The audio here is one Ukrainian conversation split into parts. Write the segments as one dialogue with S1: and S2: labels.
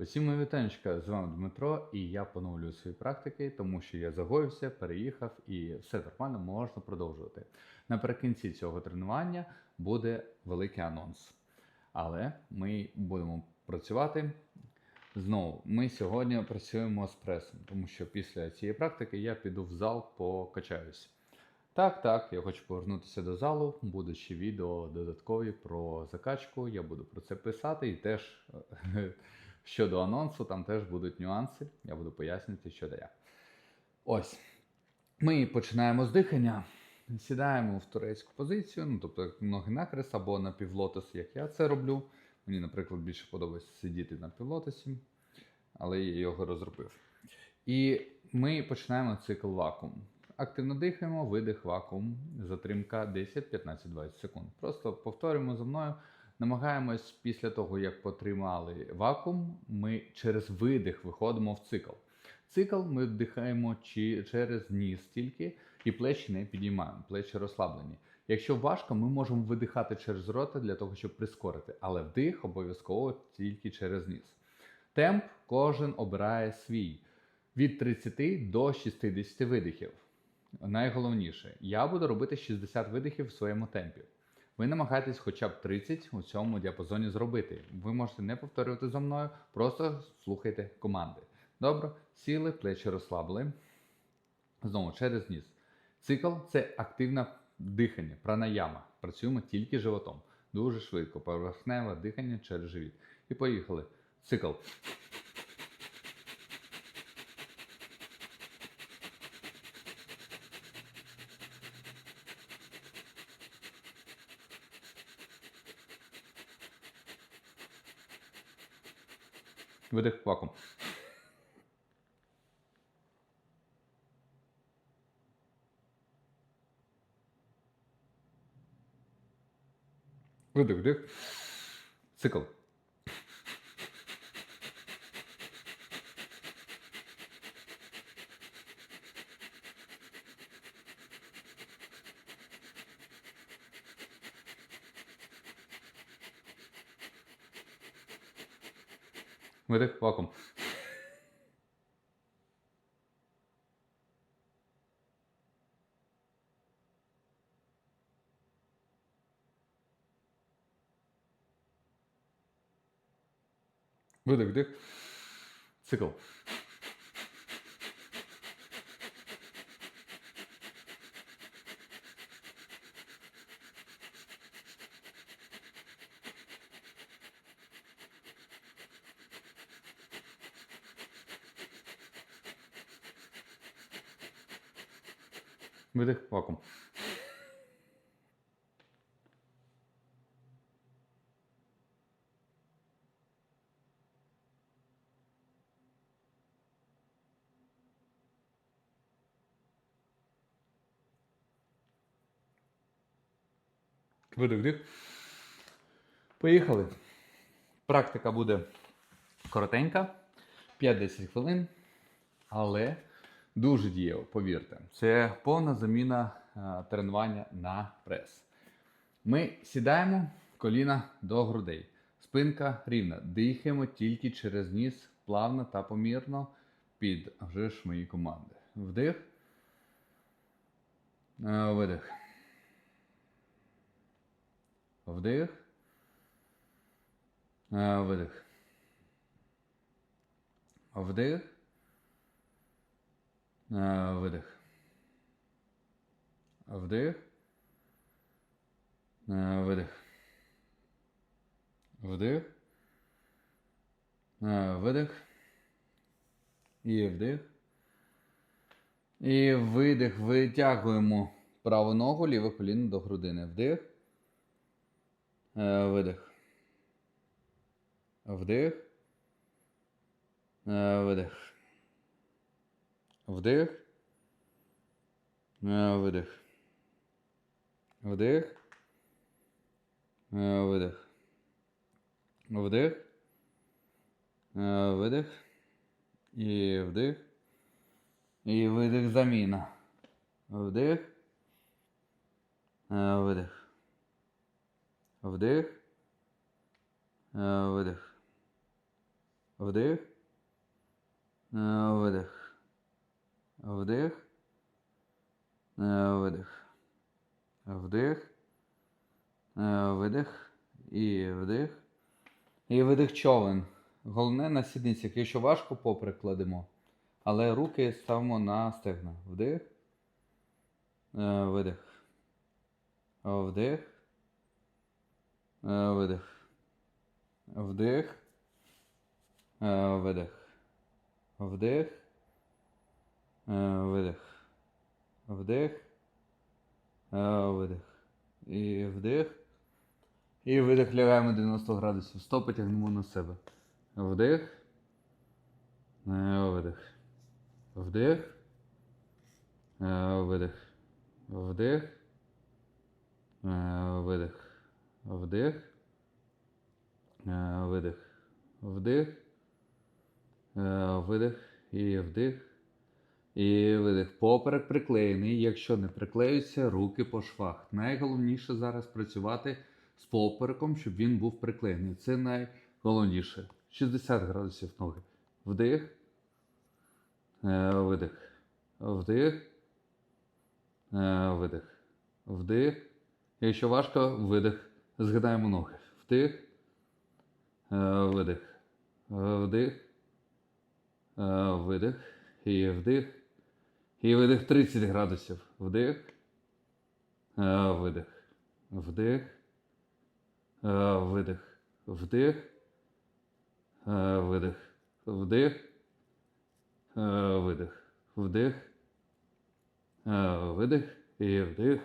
S1: Усім мої вітанечка, з вами Дмитро, і я поновлюю свої практики, тому що я загоївся, переїхав і все нормально можна продовжувати. Наприкінці цього тренування буде великий анонс. Але ми будемо працювати. Знову, ми сьогодні працюємо з пресом, тому що після цієї практики я піду в зал покачаюсь. Так, так, я хочу повернутися до залу. Буде ще відео додаткові про закачку. Я буду про це писати і теж щодо анонсу, там теж будуть нюанси. Я буду пояснювати, що де я. Ось. Ми починаємо з дихання. Сідаємо в турецьку позицію, ну тобто ноги накрес або на півлотос, як я це роблю. Мені, наприклад, більше подобається сидіти на півлотосі, але я його розробив. І ми починаємо цикл вакуум. Активно дихаємо, видих, вакуум, затримка 10, 15, 20 секунд. Просто повторюємо за мною. Намагаємось після того, як потримали вакуум, ми через видих виходимо в цикл. Цикл ми вдихаємо через ніс тільки і плечі не підіймаємо, плечі розслаблені. Якщо важко, ми можемо видихати через рота для того, щоб прискорити, але вдих обов'язково тільки через ніс. Темп кожен обирає свій від 30 до 60 видихів. Найголовніше, я буду робити 60 видихів в своєму темпі. Ви намагаєтесь хоча б 30 у цьому діапазоні зробити. Ви можете не повторювати за мною, просто слухайте команди. Добре, сіли, плечі розслабили. Знову через ніс. Цикл це активне дихання, пранаяма. Працюємо тільки животом. Дуже швидко, поверхневе дихання через живіт. І поїхали. Цикл. Видих вакуум. Видих, вдих. Цикл. Видих, вакуум. Видих, вдих. Цикл. Видих, вакуум. Видих, вдих. Поїхали. Практика буде коротенька, 5-10 хвилин, але дуже дієво, повірте. Це повна заміна е, тренування на прес. Ми сідаємо коліна до грудей. Спинка рівна. Дихаємо тільки через ніс, плавно та помірно під вже ж мої команди. Вдих. Е, Видих. Вдих. Е, Видих. Вдих. Е, Видих. Вдих. Е, Видих. Вдих. Е, Видих. І вдих. І видих. Витягуємо праву ногу, ліве коліно до грудини. Вдих. Видих. Вдих. Видих. Вдих. Е, Видих. Вдих. Е, Видих. Вдих. Е, Видих. І вдих. І видих заміна. Вдих. Видих. Вдих. Видих. Вдих. Видих. Вдих. Е, Видих. Вдих. Е, Видих. І вдих. І видих човен. Головне на сідницях. Якщо важко, попри кладемо. Але руки ставимо на стегна. Вдих. Е, Видих. Вдих. Видих. Вдих. Видих. Вдих. Е, Видих. Вдих. Е, Видих. І вдих. І видих лягаємо 90 градусів. Стопи тягнемо на себе. Вдих. Е, Видих. Вдих. Видих. Вдих. Видих. Вдих. Видих. Вдих. Видих. І вдих. І видих. Поперек приклеєний. Якщо не приклеються, руки по швах. Найголовніше зараз працювати з попереком, щоб він був приклеєний. Це найголовніше. 60 градусів ноги. Вдих. Е, Видих. Вдих. Е, Видих. Вдих. Якщо важко, видих. Згадаємо ноги. Вдих. Е, Видих. Е, Вдих. Видих. І вдих. І видих 30 градусів. Вдих. Видих. Вдих. Видих. Вдих. Видих. Вдих. Видих. Вдих. Видих. І вдих.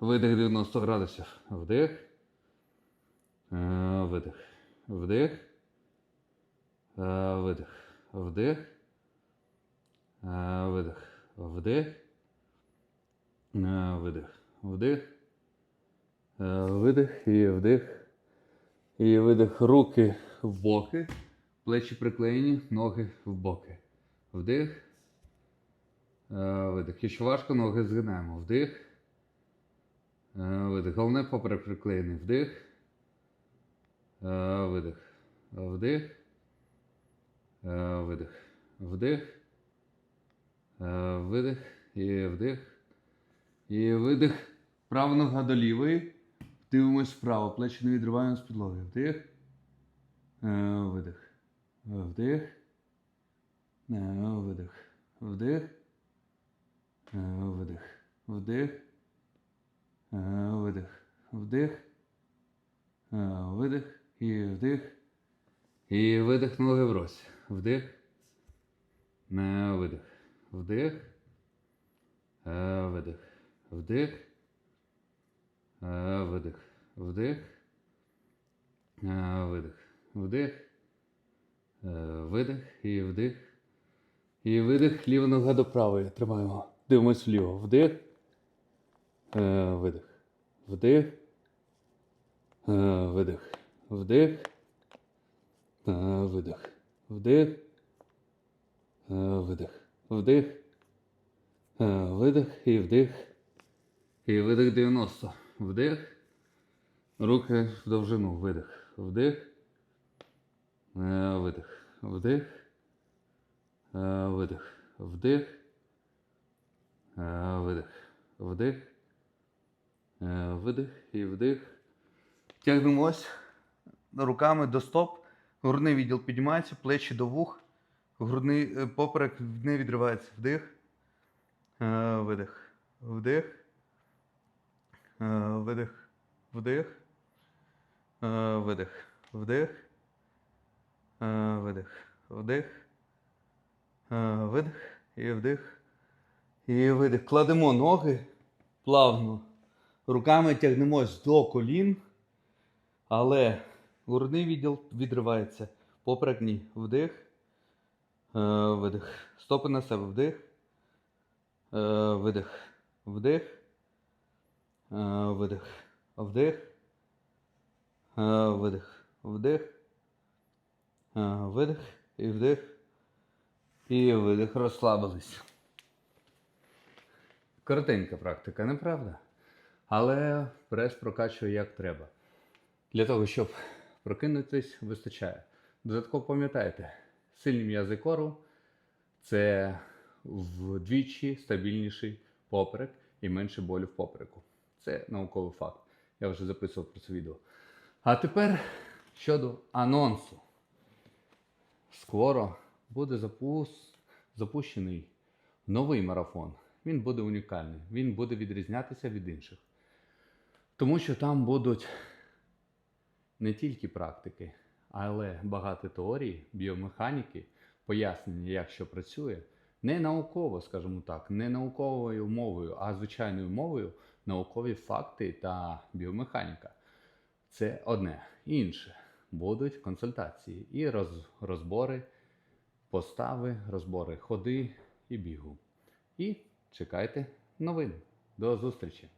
S1: Видих 90 градусів. Вдих. Видих. Вдих. Видих. Вдих. Е, Видих. Вдих. Е, Видих. Вдих. Е, Видих і вдих. І видих. Руки в боки. Плечі приклеєні, ноги в боки. Вдих. Видих. Якщо важко, ноги згинаємо. Вдих. Видих. Головне поперек приклеєний. Вдих. Видих. Вдих. Видих. Вдих. Е, Видих. І вдих. І видих. Права нога до лівої. Дивимось вправо. Плечі не відриваємо з підлоги. Вдих. Е, Видих. Вдих. Е, Видих. Вдих. Видих. Вдих. Видих. Вдих. Видих. І вдих. І видих ноги врозь. Вдих. Е, Видих. Вдих. Е, Видих. Вдих. Е, Видих. Вдих. Е, Видих. Вдих. Видих. І вдих. І видих. Ліва нога до правої. Тримаємо. Дивимось вліво. Вдих. Видих. Вдих. Видих. Вдих. Видих. Вдих. Видих. Вдих. Е, Видих і вдих. І видих 90. Вдих. Руки в довжину. Видих. Вдих. Е, Видих. Вдих. Е, Видих. Вдих. Видих. Вдих. Видих і вдих. Тягнемось руками до стоп. Грудний відділ піднімається, плечі до вух. Грудний е, поперек не відривається. Вдих. Е, Видих. Вдих. Е, Видих. Вдих. Видих. Вдих. Видих. Вдих. Видих. І вдих. І видих. Кладемо ноги плавно. Руками тягнемось до колін. Але грудний відділ відривається. Поперек ні. Вдих. Е, Видих. Стопи на себе. Вдих. Е, Видих. Вдих. Е, Видих. Вдих. Видих. Вдих. Видих. І вдих. І видих. Розслабились. Коротенька практика, не правда? Але прес прокачує як треба. Для того, щоб прокинутись, вистачає Додатково пам'ятайте, сильні м'язи кору це вдвічі стабільніший поперек і менше болю в попереку. Це науковий факт. Я вже записував про це відео. А тепер щодо анонсу. Скоро буде запус... запущений новий марафон. Він буде унікальний, він буде відрізнятися від інших. Тому що там будуть не тільки практики, але багато теорії, біомеханіки, пояснення, як що працює, не науково, скажімо так, не науковою мовою, а звичайною мовою, наукові факти та біомеханіка. Це одне. Інше будуть консультації і роз, розбори, постави, розбори ходи і бігу. І чекайте новин. До зустрічі!